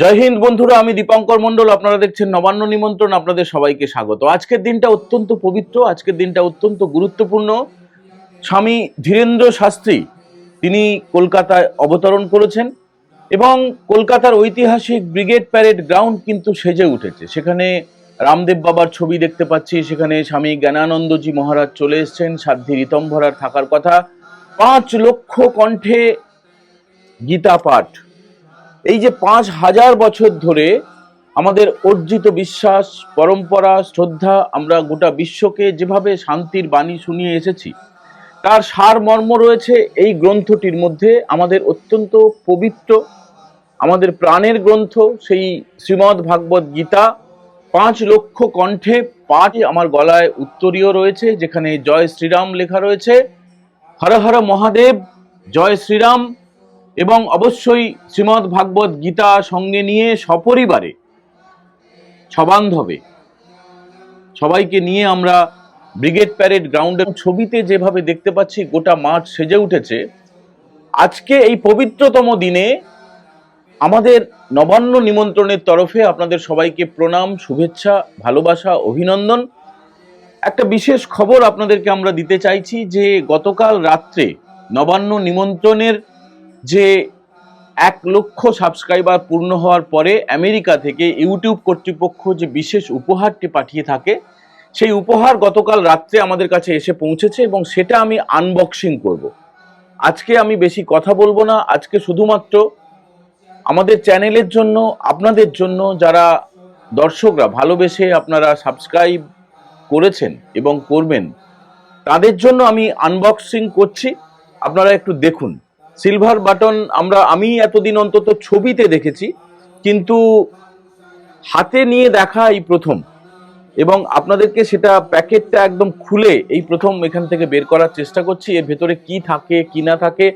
জয় হিন্দ, বন্ধুরা, আমি দীপঙ্কর মন্ডল আপনারা দেখছেন নবান্ন নিমন্ত্রণ, আপনাদের সবাইকে স্বাগত। আজকের দিনটা অত্যন্ত পবিত্র, আজকের দিনটা অত্যন্ত গুরুত্বপূর্ণ। স্বামী ধীরেন্দ্র শাস্ত্রী, তিনি কলকাতায় অবতরণ করেছেন এবং কলকাতার ঐতিহাসিক ব্রিগেড প্যারেড গ্রাউন্ড কিন্তু সেজে উঠেছে। সেখানে রামদেব বাবার ছবি দেখতে পাচ্ছি, সেখানে স্বামী জ্ঞানানন্দজি মহারাজ চলে এসেছেন সাধ্যি রীতম্ভরার থাকার কথা। পাঁচ লক্ষ কণ্ঠে গীতা পাঠ এই যে পাঁচ হাজার বছর ধরে আমাদের অর্জিত বিশ্বাস, পরম্পরা, শ্রদ্ধা, আমরা গোটা বিশ্বকে যেভাবে শান্তির বাণী শুনিয়ে এসেছি, তার সার মর্ম রয়েছে এই গ্রন্থটির মধ্যে। আমাদের অত্যন্ত পবিত্র, আমাদের প্রাণের গ্রন্থ, সেই শ্রীমদ্ ভাগবত গীতা। পাঁচ লক্ষ কণ্ঠে পাঠ আমার গলায় উত্তরীয় রয়েছে, যেখানে জয় শ্রীরাম লেখা রয়েছে। হর হর মহাদেব, জয় শ্রীরাম। এবং অবশ্যই শ্রীমদ্ ভাগবত গীতা সঙ্গে নিয়ে সপরিবারে, সবান্ধবে, সবাইকে নিয়ে আমরা ব্রিগেড প্যারেড গ্রাউন্ডে ছবিতে যেভাবে দেখতে পাচ্ছি, গোটা মাঠ সেজে উঠেছে। আজকে এই পবিত্রতম দিনে আমাদের নবান্ন নিমন্ত্রণের তরফে আপনাদের সবাইকে প্রণাম, শুভেচ্ছা, ভালোবাসা, অভিনন্দন। একটা বিশেষ খবর আপনাদেরকে আমরা দিতে চাইছি যে গতকাল রাত্রে নবান্ন নিমন্ত্রণের যে এক লক্ষ সাবস্ক্রাইবার পূর্ণ হওয়ার পরে আমেরিকা থেকে ইউটিউব কর্তৃপক্ষ যে বিশেষ উপহারটি পাঠিয়ে থাকে, সেই উপহার গতকাল রাত্রে আমাদের কাছে এসে পৌঁছেছে এবং সেটা আমি আনবক্সিং করব। আজকে আমি বেশি কথা বলব না, আজকে শুধুমাত্র আমাদের চ্যানেলের জন্য, আপনাদের জন্য যারা দর্শকরা ভালোবেসে আপনারা সাবস্ক্রাইব করেছেন এবং করবেন, তাদের জন্য আমি আনবক্সিং করছি। আপনারা একটু দেখুন। সিলভার বাটন আমরা, আমি এতদিন অন্তত ছবিতে দেখেছি, কিন্তু হাতে নিয়ে দেখা এই প্রথম। এবং আপনাদেরকে সেটা প্যাকেটটা একদম খুলে এই প্রথম এখান থেকে বের করার চেষ্টা করছি, এর ভেতরে কি থাকে, কি না থাকে।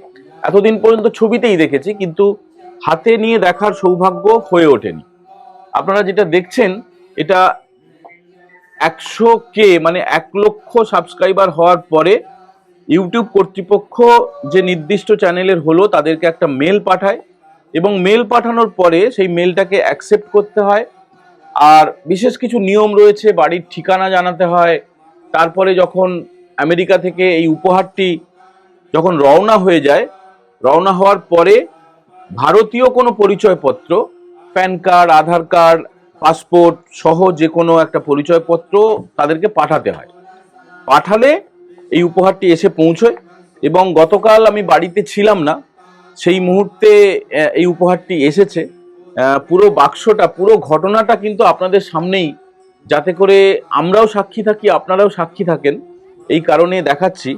এতদিন পর্যন্ত ছবিতেই দেখেছি, কিন্তু হাতে নিয়ে দেখার সৌভাগ্য হয়ে ওঠেনি। আপনারা যেটা দেখছেন, এটা একশো কে মানে এক লক্ষ সাবস্ক্রাইবার হওয়ার পরে ইউটিউব কর্তৃপক্ষ যে নির্দিষ্ট চ্যানেলের হলো, তাদেরকে একটা মেল পাঠায় এবং মেল পাঠানোর পরে সেই মেলটাকে অ্যাকসেপ্ট করতে হয়। আর বিশেষ কিছু নিয়ম রয়েছে, বাড়ির ঠিকানা জানাতে হয়। তারপরে যখন আমেরিকা থেকে এই উপহারটি যখন রওনা হয়ে যায়, রওনা হওয়ার পরে ভারতীয় কোনো পরিচয়পত্র, PAN card, Aadhaar card, passport সহ যে কোনো একটা পরিচয়পত্র তাদেরকে পাঠাতে হয়। পাঠালে এই উপহারটি এসে পৌঁছয় এবং গতকাল আমি বাড়িতে ছিলাম না, সেই মুহূর্তে এই উপহারটি এসেছে। পুরো বাক্সটা, পুরো ঘটনাটা কিন্তু আপনাদের সামনেই, যাতে করে আমরাও সাক্ষী থাকি, আপনারাও সাক্ষী থাকেন। এই কারণে দেখাচ্ছি।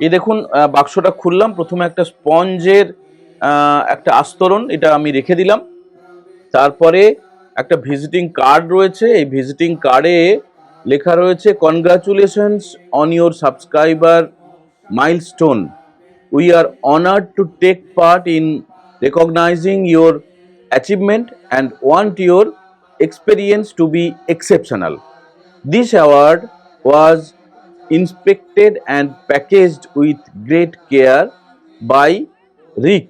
এই দেখুন বাক্সটা খুললাম। প্রথমে একটা স্পঞ্জের একটা আস্তরণ, এটা আমি রেখে দিলাম। তারপরে একটা ভিজিটিং কার্ড রয়েছে। এই ভিজিটিং কার্ডে লেখা রয়েছে congratulations on your subscriber milestone we are honoured to take part in recognising your achievement and want your experience to be exceptional this award was inspected and packaged with great care by Rick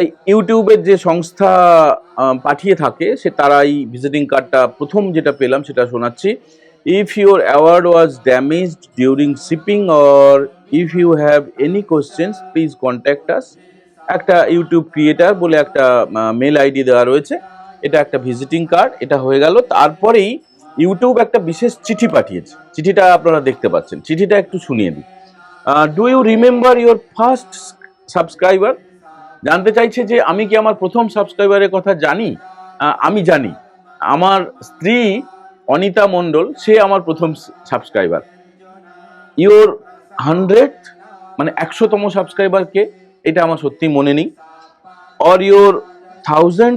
এই ইউটিউবের যে সংস্থা পাঠিয়ে থাকে, সে তারাই visiting কার্ডটা প্রথম যেটা পেলাম সেটা শোনাচ্ছি। If your award was damaged during shipping or if you have any questions please contact us একটা ইউটিউব ক্রিয়েটার বলে একটা মেল আইডি দেওয়া রয়েছে। এটা একটা ভিজিটিং কার্ড এটা হয়ে গেল। তারপরেই ইউটিউব একটা বিশেষ চিঠি পাঠিয়েছে। চিঠিটা আপনারা দেখতে পাচ্ছেন। চিঠিটা একটু শুনিয়ে দিই। Do you remember your first subscriber জানতে চাইছে যে আমি কি আমার প্রথম সাবস্ক্রাইবারের কথা জানি? আমি জানি। আমার স্ত্রী অনিতা মণ্ডল, সে আমার প্রথম সাবস্ক্রাইবার। ইওর হান্ড্রেড মানে একশোতম সাবস্ক্রাইবারকে এটা আমার সত্যি মনে নেই। অর ইওর থাউজেন্ড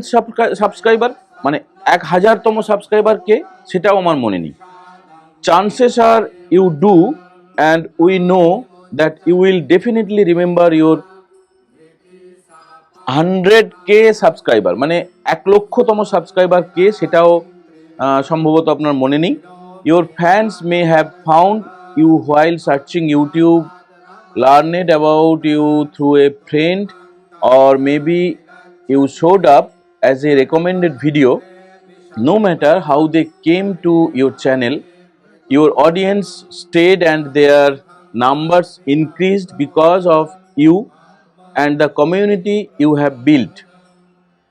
সাবস্ক্রাইবার মানে এক হাজারতম সাবস্ক্রাইবারকে সেটাও আমার মনে নেই। Chances are you do, and we know that you will definitely remember your hundred K subscriber মানে এক লক্ষতম সাবস্ক্রাইবার কে সেটাও সম্ভবত আপনার মনে নেই। Your fans may have found you while searching YouTube learned about you through a friend or maybe you showed up as a recommended video no matter how they came to your channel your audience stayed and their numbers increased because of you and the community you have built.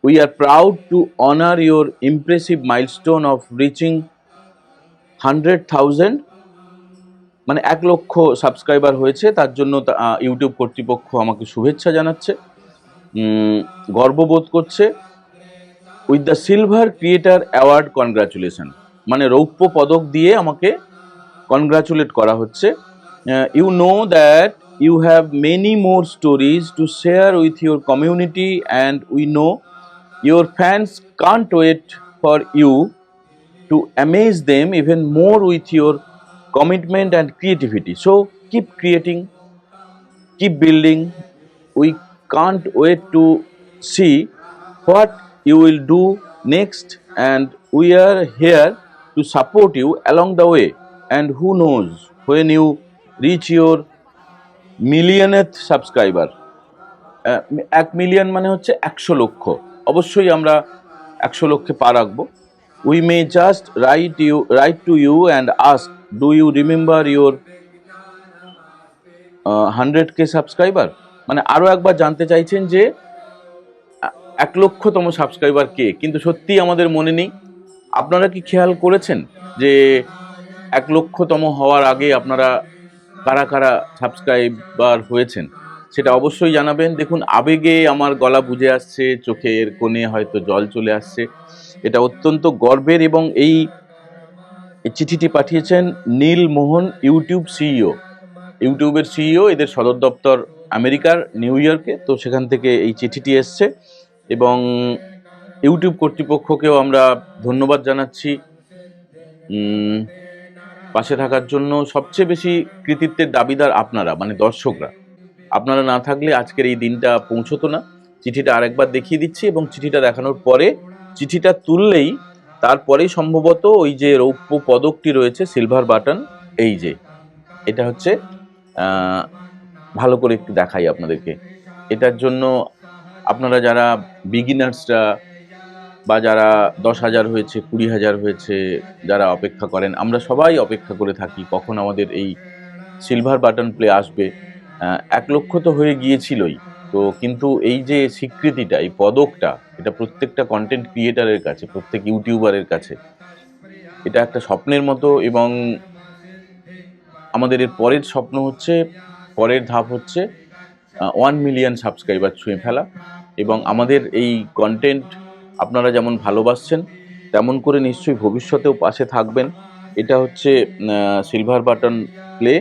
We are proud to honor your impressive milestone of reaching 100,000 মানে এক লক্ষ subscriber হয়েছে তার জন্য YouTube কর্তৃপক্ষ আমাকে শুভেচ্ছা জানাচ্ছে গর্ববোধ করছে। With the silver creator award congratulation মানে রৌপ্য পদক দিয়ে আমাকে কনগ্রাচুলেট করা হচ্ছে। You know that you have many more stories to share with your community and we know your fans can't wait for you to amaze them even more with your commitment and creativity. So keep creating, keep building. We can't wait to see what you will do next and we are here to support you along the way and who knows when you reach your millionth subscriber. এক million মানে হচ্ছে একশো লক্ষ। অবশ্যই আমরা একশো লক্ষে পা রাখব। We may just write you write to you and ask do you remember your hundred K subscriber মানে আরও একবার জানতে চাইছেন যে, এক লক্ষতম সাবস্ক্রাইবার কে? কিন্তু সত্যিই আমাদের মনে নেই। আপনারা কি খেয়াল করেছেন যে, এক লক্ষতম হওয়ার আগে আপনারা কারা কারা সাবস্ক্রাইবার হয়েছেন, সেটা অবশ্যই জানাবেন। দেখুন, আবেগে আমার গলা বুঝে আসছে, চোখের কোণে হয়তো জল চলে আসছে। এটা অত্যন্ত গর্বের এবং এই চিঠিটি পাঠিয়েছেন নীল মোহন ইউটিউব সিইও। ইউটিউবের সিইও, এদের সদর দপ্তর আমেরিকার, নিউ ইয়র্কে। তো সেখান থেকে এই চিঠিটি এসছে এবং ইউটিউব কর্তৃপক্ষকেও আমরা ধন্যবাদ জানাচ্ছি। পাশে থাকার জন্য সবচেয়ে বেশি কৃতিত্বের দাবিদার আপনারা মানে দর্শকরা। আপনারা না থাকলে আজকের এই দিনটা পৌঁছতো না। চিঠিটা আরেকবার দেখিয়ে দিচ্ছি এবং চিঠিটা দেখানোর পরে, চিঠিটা তুললেই তারপরেই সম্ভবত ওই যে রৌপ্য পদকটি রয়েছে সিলভার বাটন এই যে, এটা হচ্ছে ভালো করে একটু দেখাই আপনাদেরকে। এটার জন্য আপনারা যারা বিগিনার্সরা বা যারা দশ হাজার হয়েছে, কুড়ি হাজার হয়েছে যারা অপেক্ষা করেন, আমরা সবাই অপেক্ষা করে থাকি কখন আমাদের এই সিলভার বাটন প্লে আসবে। এক লক্ষ তো হয়ে গিয়েছিলই। তো কিন্তু এই যে স্বীকৃতিটা, এই পদকটা, এটা প্রত্যেকটা কন্টেন্ট ক্রিয়েটারের কাছে, প্রত্যেক ইউটিউবারের কাছে, এটা একটা স্বপ্নের মতো এবং আমাদের এর পরের স্বপ্ন হচ্ছে, পরের ধাপ হচ্ছে ওয়ান মিলিয়ন সাবস্ক্রাইবার ছুঁয়ে ফেলা এবং আমাদের এই কন্টেন্ট আপনারা যেমন ভালোবাসছেন, তেমন করে নিশ্চয়ই ভবিষ্যতেও পাশে থাকবেন। এটা হচ্ছে সিলভার বাটন প্লে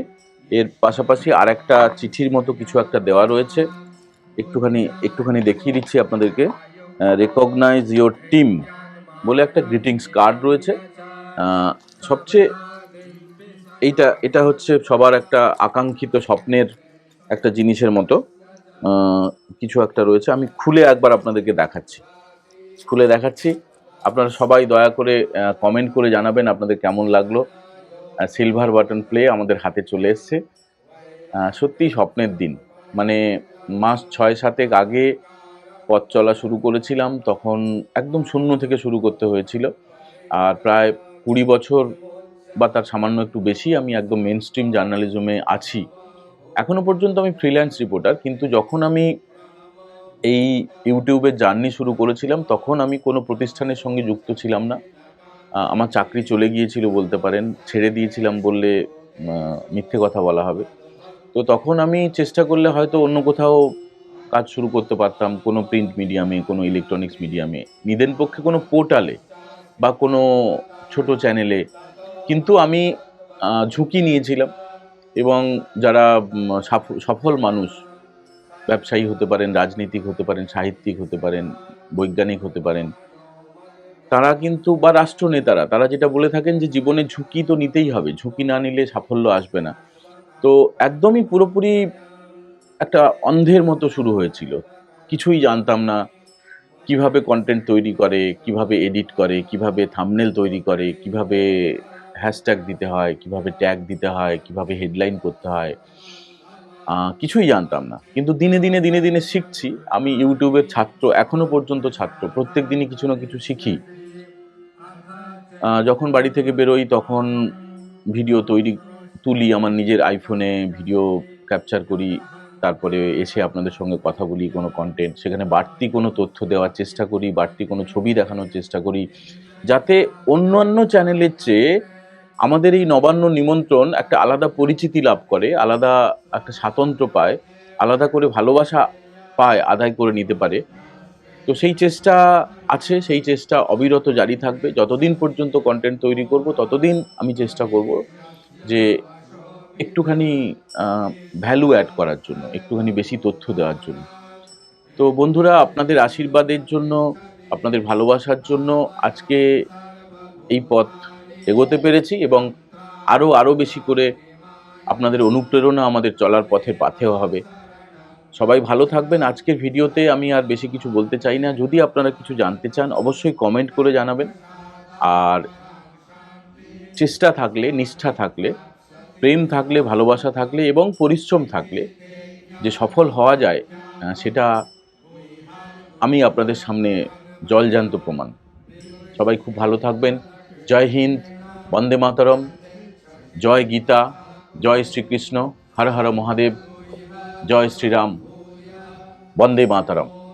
এর পাশাপাশি আর একটা চিঠির মতো কিছু একটা দেওয়া রয়েছে। একটুখানি একটুখানি দেখিয়ে দিচ্ছি আপনাদেরকে। রেকগনাইজ ইয়োর টিম বলে একটা গ্রিটিংস কার্ড রয়েছে। সবচেয়ে এইটা, এটা হচ্ছে সবার একটা আকাঙ্ক্ষিত স্বপ্নের একটা জিনিসের মতো। কিছু একটা রয়েছে। আমি খুলে একবার আপনাদেরকে দেখাচ্ছি। খুলে দেখাচ্ছি। আপনারা সবাই দয়া করে কমেন্ট করে জানাবেন আপনাদের কেমন লাগল। সিলভার বাটন প্লে আমাদের হাতে চলে এসছে। সত্যিই স্বপ্নের দিন। মানে মাস ছয় সাতেক আগে পথ চলা শুরু করেছিলাম, তখন একদম শূন্য থেকে শুরু করতে হয়েছিল। আর প্রায় কুড়ি বছর বা তার সামান্য একটু বেশি আমি একদম মেন স্ট্রিম জার্নালিজমে আছি। এখনও পর্যন্ত আমি ফ্রিল্যান্স রিপোর্টার কিন্তু যখন আমি এই ইউটিউবের জার্নি শুরু করেছিলাম, তখন আমি কোনো প্রতিষ্ঠানের সঙ্গে যুক্ত ছিলাম না। আমার চাকরি চলে গিয়েছিল বলতে পারেন, ছেড়ে দিয়েছিলাম বললে মিথ্যে কথা বলা হবে। তো তখন আমি চেষ্টা করলে হয়তো অন্য কোথাও কাজ শুরু করতে পারতাম, কোনো প্রিন্ট মিডিয়ামে কোনো ইলেকট্রনিক্স মিডিয়ামে নিদেন পক্ষে কোনো পোর্টালে বা কোনো ছোট চ্যানেলে কিন্তু আমি ঝুঁকি নিয়েছিলাম এবং যারা সফল মানুষ ব্যবসায়ী হতে পারেন, রাজনীতিক হতে পারেন, সাহিত্যিক হতে পারেন, বৈজ্ঞানিক হতে পারেন। তারা কিন্তু, বা রাষ্ট্রনেতারা, তারা যেটা বলে থাকেন যে জীবনে ঝুঁকি তো নিতেই হবে, ঝুঁকি না নিলে সাফল্য আসবে না। তো একদমই পুরোপুরি একটা অন্ধের মতো শুরু হয়েছিল। কিছুই জানতাম না, কীভাবে কন্টেন্ট তৈরি করে, কীভাবে এডিট করে, কীভাবে থামনেল তৈরি করে, কীভাবে হ্যাশট্যাগ দিতে হয়, কীভাবে ট্যাগ দিতে হয়, কীভাবে হেডলাইন করতে হয়। কিছুই জানতাম না। কিন্তু দিনে দিনে দিনে দিনে শিখছি। আমি ইউটিউবের ছাত্র, এখনও পর্যন্ত ছাত্র। প্রত্যেক দিনই কিছু না কিছু শিখি। যখন বাড়ি থেকে বেরোই, তখন ভিডিও তৈরি তুলি, আমার নিজের আইফোনে ভিডিও ক্যাপচার করি। তারপরে এসে আপনাদের সঙ্গে কথা বলি, কোনো কন্টেন্ট সেখানে বাড়তি কোনো তথ্য দেওয়ার চেষ্টা করি, বাড়তি কোনো ছবি দেখানোর চেষ্টা করি। যাতে অন্যান্য চ্যানেলের চেয়ে আমাদের এই নবান্ন নিমন্ত্রণ একটা আলাদা পরিচিতি লাভ করে, আলাদা একটা স্বাতন্ত্র্য পায়, আলাদা করে ভালোবাসা পায়, আদায় করে নিতে পারে। তো সেই চেষ্টা আছে, সেই চেষ্টা অবিরত জারি থাকবে। যতদিন পর্যন্ত কন্টেন্ট তৈরি করব, ততদিন আমি চেষ্টা করব যে একটুখানি ভ্যালু অ্যাড করার জন্য, একটুখানি বেশি তথ্য দেওয়ার জন্য। তো বন্ধুরা, আপনাদের আশীর্বাদের জন্য, আপনাদের ভালোবাসার জন্য আজকে এই পথ এগোতে পেরেছি এবং আরও আরও বেশি করে আপনাদের অনুপ্রেরণা আমাদের চলার পথে, পাথেও হবে। সবাই ভালো থাকবেন। আজকের ভিডিওতে আমি আর বেশি কিছু বলতে চাই না। যদি আপনারা কিছু জানতে চান, অবশ্যই কমেন্ট করে জানাবেন। আর চেষ্টা থাকলে, নিষ্ঠা থাকলে, প্রেম থাকলে, ভালোবাসা থাকলে এবং পরিশ্রম থাকলে যে সফল হওয়া যায় সেটা আমি আপনাদের সামনে জলজান্ত প্রমাণ। সবাই খুব ভালো থাকবেন। জয় হিন্দ, বন্দে মাতরম, জয় গীতা, জয় শ্রীকৃষ্ণ, হর হর মহাদেব, জয় শ্রীরাম, বন্দে মাতরম।